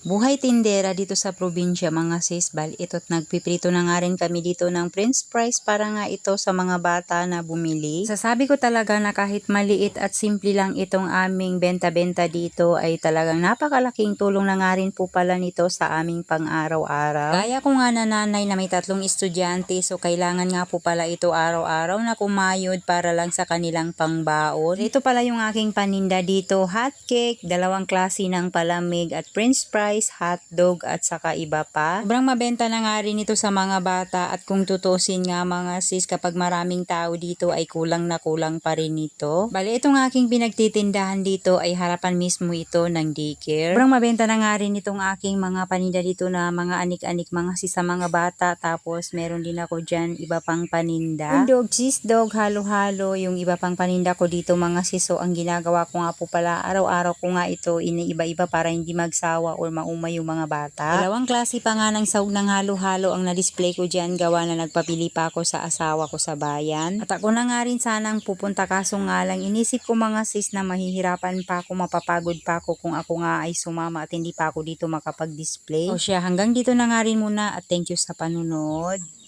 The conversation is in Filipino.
Buhay tindera dito sa probinsya mga sis, bal ito't nagpiprito na nga rin kami dito ng french fries para nga ito sa mga bata na bumili. Sasabi ko talaga na kahit maliit at simple lang itong aming benta-benta dito ay talagang napakalaking tulong na nga rin po pala nito sa aming pang-araw-araw. Gaya ko nga na nanay na may tatlong estudyante so kailangan nga po pala ito araw-araw na kumayod para lang sa kanilang pangbaon. Ito pala yung aking paninda dito, hot cake, dalawang klase ng palamig at french fries, hotdog at saka iba pa. Sobrang mabenta na nga rin ito sa mga bata at kung tutusin nga mga sis kapag maraming tao dito ay kulang na kulang pa rin ito. Bali itong aking pinagtitindahan dito ay harapan mismo ito ng daycare. Sobrang mabenta na nga rin itong aking mga paninda dito na mga anik-anik mga sis sa mga bata tapos meron din ako dyan iba pang paninda. Hotdog, cheese dog, halo-halo yung iba pang paninda ko dito mga sis. So ang ginagawa ko nga po pala araw-araw ko nga ito iniiba-iba para hindi magsawa or maumay yung mga bata. Dalawang klase pa nga ng sahog ng halo-halo ang na-display ko dyan gawa na nagpapili pa ako sa asawa ko sa bayan. At ako na nga rin sanang pupunta kaso nga lang inisip ko mga sis na mahihirapan pa ako mapapagod pa ako kung ako nga ay sumama at hindi pa ako dito makapag-display. O siya hanggang dito na nga rin muna at thank you sa panunod.